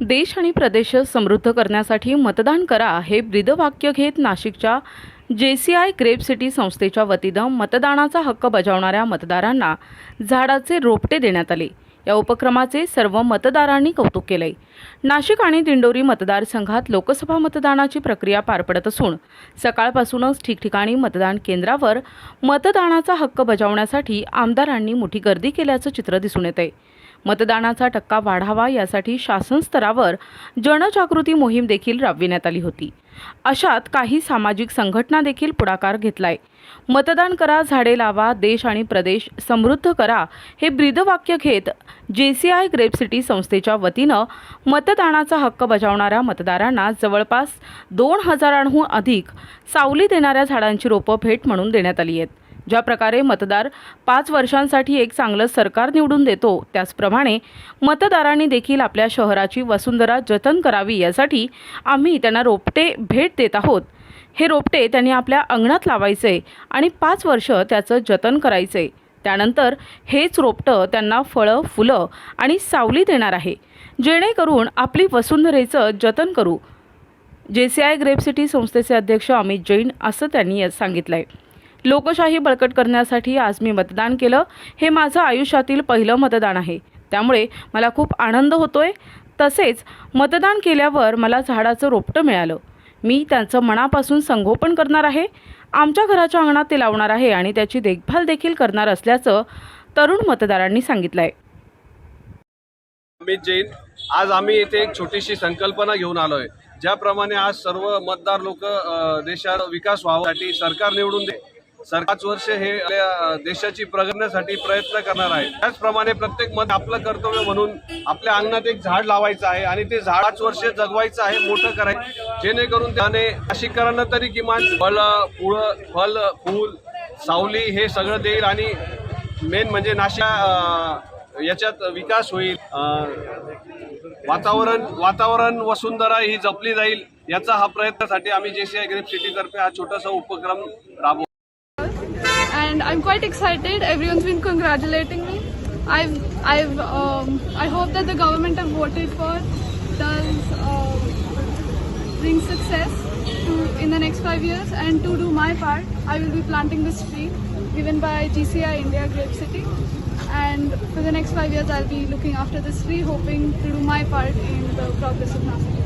देश आणि प्रदेश समृद्ध करण्यासाठी मतदान करा हे ब्रीदवाक्य घेत नाशिकच्या जे सी आय ग्रेप सिटी संस्थेच्या वतीनं मतदानाचा हक्क बजावणाऱ्या मतदारांना झाडाचे रोपटे देण्यात आले. या उपक्रमाचे सर्व मतदारांनी कौतुक केलंय. नाशिक आणि दिंडोरी मतदारसंघात लोकसभा मतदानाची प्रक्रिया पार पडत असून सकाळपासूनच ठिकठिकाणी मतदान केंद्रावर मतदानाचा हक्क बजावण्यासाठी आमदारांनी मोठी गर्दी केल्याचं चित्र दिसून येत आहे मतदानाचा टक्का वाढावा यासाठी शासन स्तरावर जनजागृती मोहीम देखील राबविण्यात आली होती. अशात काही सामाजिक संघटना देखील पुढाकार घेतलाय. मतदान करा झाडे लावा देश आणि प्रदेश समृद्ध करा हे ब्रीदवाक्य घेत जे सी आय ग्रेप सिटी संस्थेच्या वतीनं मतदानाचा हक्क बजावणाऱ्या मतदारांना जवळपास दोन हजारांहून अधिक सावली देणाऱ्या झाडांची रोपं भेट म्हणून देण्यात आली आहेत. ज्या प्रकारे मतदार पाच वर्षांसाठी एक चांगलं सरकार निवडून देतो त्याचप्रमाणे मतदारांनी देखील आपल्या शहराची वसुंधरा जतन करावी यासाठी आम्ही त्यांना रोपटे भेट देत आहोत. हे रोपटे त्यांनी आपल्या अंगणात लावायचे आणि पाच वर्ष त्याचं जतन करायचे. त्यानंतर हेच रोपटं त्यांना फळं फुलं आणि सावली देणार आहे. जेणेकरून आपली वसुंधरेचं जतन करू. जे सी आय ग्रेप सिटी संस्थेचे अध्यक्ष अमित जैन असं त्यांनी सांगितलं आहे लोकशाही बळकट करण्यासाठी आज मी मतदान केलं. हे माझं आयुष्यातील पहिलं मतदान आहे. त्यामुळे मला खूप आनंद होतोय. तसेच मतदान केल्यावर मला झाडाचं रोपटं मिळालं. मी त्यांचं मनापासून संगोपन करणार आहे. आमच्या घराच्या अंगणात ते लावणार आहे आणि त्याची देखभाल देखील करणार असल्याचं तरुण मतदारांनी सांगितलं आहे अमित जैन आज आम्ही येथे एक छोटीशी संकल्पना घेऊन आलोय. ज्याप्रमाणे आज सर्व मतदार लोक देशात विकास व्हावासाठी सरकार निवडून दे सरकारच वर्ष हे आपल्या, देशाची प्रगतीसाठी प्रयत्न करणार आहे त्याचप्रमाणे प्रत्येक मत आपलं कर्तव्य म्हणून आपल्या अंगणात एक झाड लावायचं आहे आणि ते झाड पाच वर्ष जगवायचं आहे मोठं करायचं जेणेकरून त्याने नाशिककरांना तरी किमान फळ फुळ फल फूल सावली हे सगळं देईल आणि मेन म्हणजे नाशिक याच्यात विकास होईल. वातावरण वातावरण वसुंधरा ही जपली जाईल याचा हा प्रयत्नासाठी आम्ही जेसीआय ग्रेप सिटीतर्फे हा छोटासा उपक्रम राबवू and I'm quite excited. Everyone's been congratulating me. I've, I've, um, I hope that the government I've voted for does uh, bring success to in the next five years. And to do my part, I will be planting this tree given by GCI India Grape City. And for the next five years, I'll be looking after this tree, hoping to do my part in the progress of Nashik.